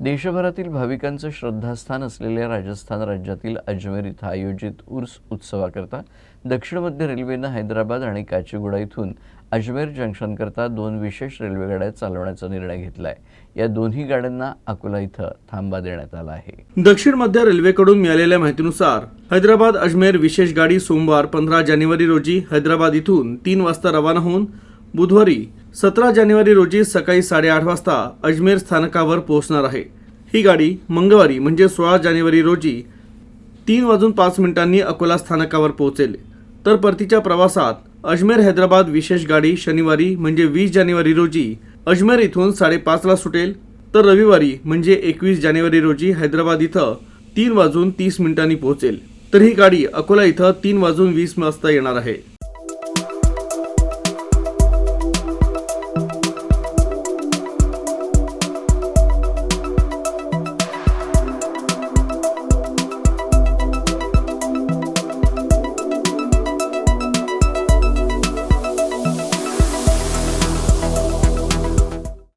देशभरातील भाविकांचं श्रद्धास्थान असलेल्या राजस्थान राज्यातील अजमेर इथं आयोजित उर्स उत्सवाकरता दक्षिण मध्य रेल्वेनं हैदराबाद आणि काचीगुडा इथून अजमेर जंक्शनकरता दोन विशेष रेल्वेगाड्या चालवण्याचा निर्णय घेतला आहे या दोन्ही गाड्यांना अकोला इथं थांबा देण्यात आला आहे. दक्षिण मध्य रेल्वेकडून मिळालेल्या माहितीनुसार हैदराबाद अजमेर विशेष गाडी सोमवार पंधरा जानेवारी रोजी हैदराबाद इथून तीन वाजता रवाना होऊन बुधवारी सतरा जानेवारी रोजी सकाळी साडेआठ वाजता अजमेर स्थानकावर पोहोचणार आहे. ही गाडी मंगळवारी म्हणजे सोळा जानेवारी रोजी तीन वाजून पाच मिनिटांनी अकोला स्थानकावर पोहोचेल. तर परतीच्या प्रवासात अजमेर हैदराबाद विशेष गाडी शनिवारी म्हणजे वीस जानेवारी रोजी अजमेर इथून साडेपाचला सुटेल. तर रविवारी म्हणजे एकवीस जानेवारी रोजी हैदराबाद इथं तीन वाजून तीस मिनिटांनी पोहोचेल. तर ही गाडी अकोला इथं तीन वाजून वीस वाजता येणार आहे.